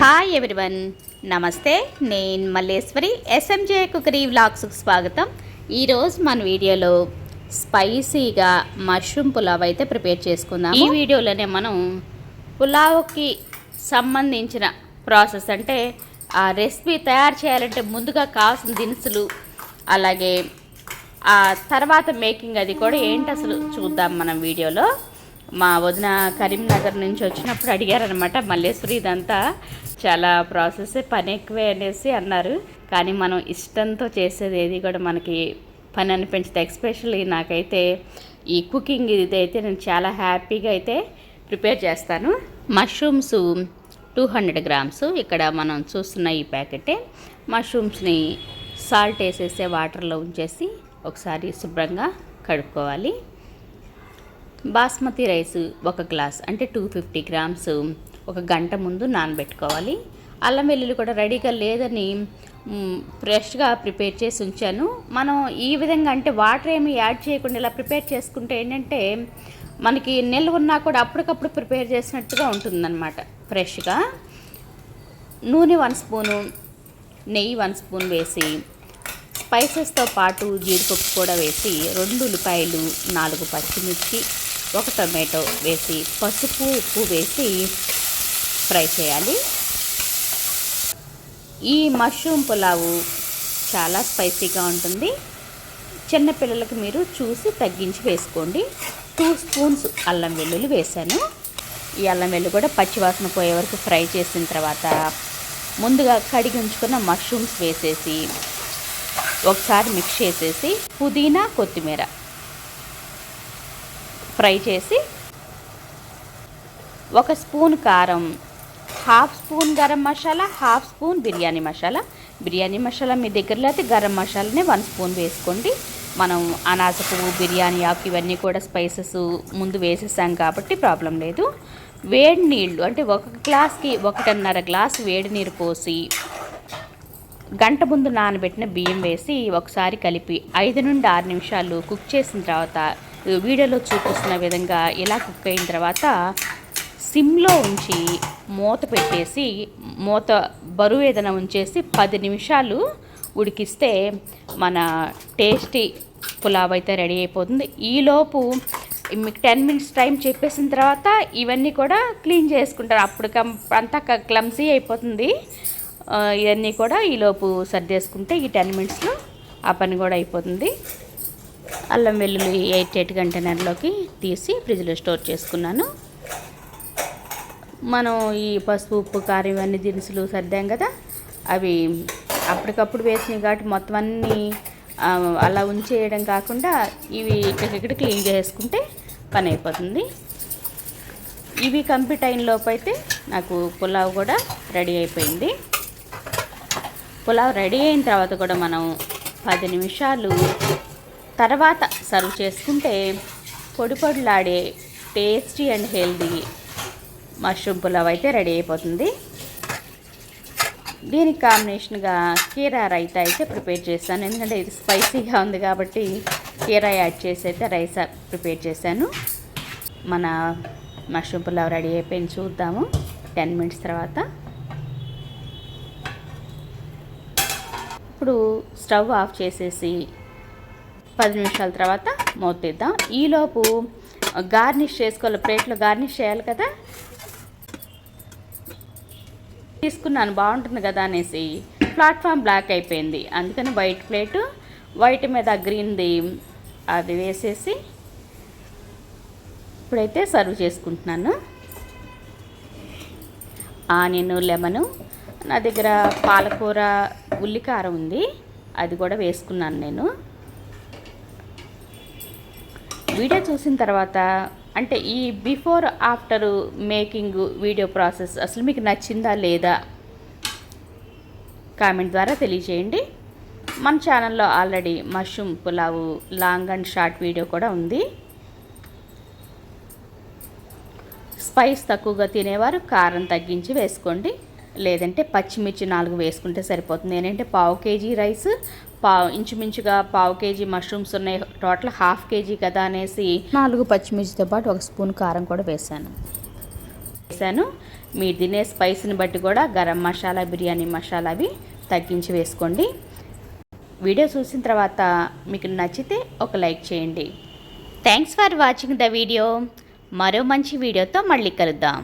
Hi everyone నమస్తే నేను Malleswari SMJ cookery వ్లాగ్స్కి స్వాగతం. ఈరోజు మన వీడియోలో స్పైసీగా మష్రూమ్ పులావ్ అయితే ప్రిపేర్ చేసుకుందాం ఈ వీడియోలోనే మనం పులావ్కి సంబంధించిన ప్రాసెస్ అంటే ఆ రెసిపీ తయారు చేయాలంటే ముందుగా కావాల్సిన దినుసులు అలాగే ఆ తర్వాత మేకింగ్ అది కూడా ఏంటి అసలు చూద్దాం మనం వీడియోలో. మా వదిన కరీంనగర్ నుంచి వచ్చినప్పుడు అడిగారనమాట మల్లేశ్వరి ఇదంతా చాలా ప్రాసెస్ పని ఎక్కువే అనేసి అన్నారు. కానీ మనం ఇష్టంతో చేసేది ఏది కూడా మనకి పని అనిపించదు. ఎక్స్పెషల్లీ నాకైతే ఈ కుకింగ్ ఇది అయితే నేను చాలా హ్యాపీగా అయితే ప్రిపేర్ చేస్తాను. Mushrooms two hundred grams. ఇక్కడ మనం చూస్తున్న ఈ ప్యాకెటే. మష్రూమ్స్ని సాల్ట్ వేసేసే వాటర్లో ఉంచేసి ఒకసారి శుభ్రంగా కడుక్కోవాలి. బాస్మతి రైస్ ఒక గ్లాస్ అంటే టూ ఫిఫ్టీ గ్రామ్స్ ఒక గంట ముందు నానబెట్టుకోవాలి. అల్లం వెల్లుల్లి కూడా రెడీగా లేదని ఫ్రెష్గా ప్రిపేర్ చేసి ఉంచాను. మనం ఈ విధంగా అంటే వాటర్ ఏమి యాడ్ చేయకుండా ఇలా ప్రిపేర్ చేసుకుంటే ఏంటంటే మనకి నిల్వ ఉన్నా కూడా అప్పటికప్పుడు ప్రిపేర్ చేసినట్టుగా ఉంటుందన్నమాట ఫ్రెష్గా. నూనె వన్ స్పూను నెయ్యి వన్ స్పూన్ వేసి స్పైసెస్తో పాటు జీడిపప్పు కూడా వేసి రెండు ఉల్లిపాయలు నాలుగు పచ్చిమిర్చి ఒక టొమాటో వేసి పసుపు ఉప్పు వేసి ఫ్రై చేయాలి. ఈ మష్రూమ్ పులావు చాలా స్పైసీగా ఉంటుంది. చిన్నపిల్లలకి మీరు చూసి తగ్గించి వేసుకోండి. టూ స్పూన్స్ అల్లం వెల్లుల్లి వేశాను. ఈ అల్లం వెల్లుల్లి కూడా పచ్చివాసన పోయే వరకు ఫ్రై చేసిన తర్వాత ముందుగా కడిగి ఉంచుకున్న మష్రూమ్స్ వేసేసి ఒకసారి మిక్స్ చేసేసి పుదీనా కొత్తిమీర ఫ్రై చేసి ఒక స్పూన్ కారం half spoon garam masala half spoon biryani masala. Biryani masala మీ దగ్గరలో అయితే గరం మసాలానే వన్ స్పూన్ వేసుకోండి. మనం అనాస పువ్వు బిర్యానీ ఆకు ఇవన్నీ కూడా స్పైసెస్ ముందు వేసేసాం కాబట్టి ప్రాబ్లం లేదు. వేడి నీళ్ళు అంటే ఒక గ్లాస్కి ఒకటిన్నర గ్లాస్ వేడి నీరు పోసి గంట ముందు నానబెట్టిన బియ్యం వేసి ఒకసారి కలిపి ఐదు నుండి ఆరు నిమిషాలు కుక్ చేసిన తర్వాత వీడియోలో చూపిస్తున్న విధంగా ఇలా కుక్ అయిన తర్వాత సిమ్లో ఉంచి మూత పెట్టేసి మూత బరువు ఏదైనా ఉంచేసి పది నిమిషాలు ఉడికిస్తే మన టేస్టీ పులావ్ అయితే రెడీ అయిపోతుంది. ఈలోపు మీకు టెన్ మినిట్స్ టైం చెప్పేసిన తర్వాత ఇవన్నీ కూడా క్లీన్ చేసుకుంటారు. అప్పుడు కం అంతా క్లమ్సీ అయిపోతుంది. ఇవన్నీ కూడా ఈలోపు సర్దేసుకుంటే ఈ టెన్ మినిట్స్లో ఆ పని కూడా అయిపోతుంది. అల్లం వెల్లుల్లి ఎయిట్ ఎయిట్ కంటైనర్లోకి తీసి ఫ్రిడ్జ్లో స్టోర్ చేసుకున్నాను. మనం ఈ పసుపు ఉప్పు కారం ఇవన్నీ దినుసులు సర్దాం కదా? అవి అప్పటికప్పుడు వేసినవి కాబట్టి మొత్తం అన్నీ అలా ఉంచేయడం కాకుండా ఇవి ఇక్కడ క్లీన్ చేసుకుంటే పని అయిపోతుంది. ఇవి కంప్లీట్ అయిన లోపు అయితే నాకు పులావ్ కూడా రెడీ అయిపోయింది. పులావ్ రెడీ అయిన తర్వాత కూడా మనం పది నిమిషాలు తర్వాత సర్వ్ చేసుకుంటే పొడి పొడిలాడే tasty and healthy mushroom pulao అయితే రెడీ అయిపోతుంది. దీనికి కాంబినేషన్గా కీరా రైతా అయితే ప్రిపేర్ చేశాను ఎందుకంటే ఇది స్పైసీగా ఉంది కాబట్టి కీరా యాడ్ చేసి అయితే రైస్ ప్రిపేర్ చేశాను. మన మష్రూమ్ పులావ్ రెడీ అయిపోయింది చూద్దాము. టెన్ మినిట్స్ తర్వాత. ఇప్పుడు స్టవ్ ఆఫ్ చేసేసి పది నిమిషాల తర్వాత మూత ఈలోపు గార్నిష్ చేసుకోవాలి ప్లేట్లో గార్నిష్ చేయాలి కదా? తీసుకున్నాను బాగుంటుంది కదా అనేసి ప్లాట్ఫామ్ బ్లాక్ అయిపోయింది. అందుకని వైట్ ప్లేటు వైట్ మీద గ్రీన్ది అది వేసేసి ఇప్పుడైతే సర్వ్ చేసుకుంటున్నాను. ఆనియన్ లెమను నా దగ్గర పాలకూర ఉల్లికారం ఉంది. అది కూడా వేసుకున్నాను నేను. వీడియో చూసిన తర్వాత అంటే ఈ before after making video process అసలు మీకు నచ్చిందా లేదా? కామెంట్ ద్వారా తెలియజేయండి. మన ఛానల్లో already mushroom pulao long and short video కూడా ఉంది. స్పైస్ తక్కువగా తినేవారు కారం తగ్గించి వేసుకోండి. లేదంటే పచ్చిమిర్చి నాలుగు వేసుకుంటే సరిపోతుంది. ఏంటంటే పావు కేజీ రైస్ పావు ఇంచుమించుగా పావు కేజీ మష్రూమ్స్ ఉన్నాయి. టోటల్ హాఫ్ కేజీ కదా అనేసి నాలుగు పచ్చిమిర్చితో పాటు ఒక స్పూన్ కారం కూడా వేసాను వేసాను మీరు తినే స్పైస్ని బట్టి కూడా గరం మసాలా బిర్యానీ మసాలా అవి తగ్గించి వేసుకోండి. వీడియో చూసిన తర్వాత మీకు నచ్చితే ఒక లైక్ చేయండి. Thanks for watching the video మరో మంచి వీడియోతో మళ్ళీ కలుద్దాం.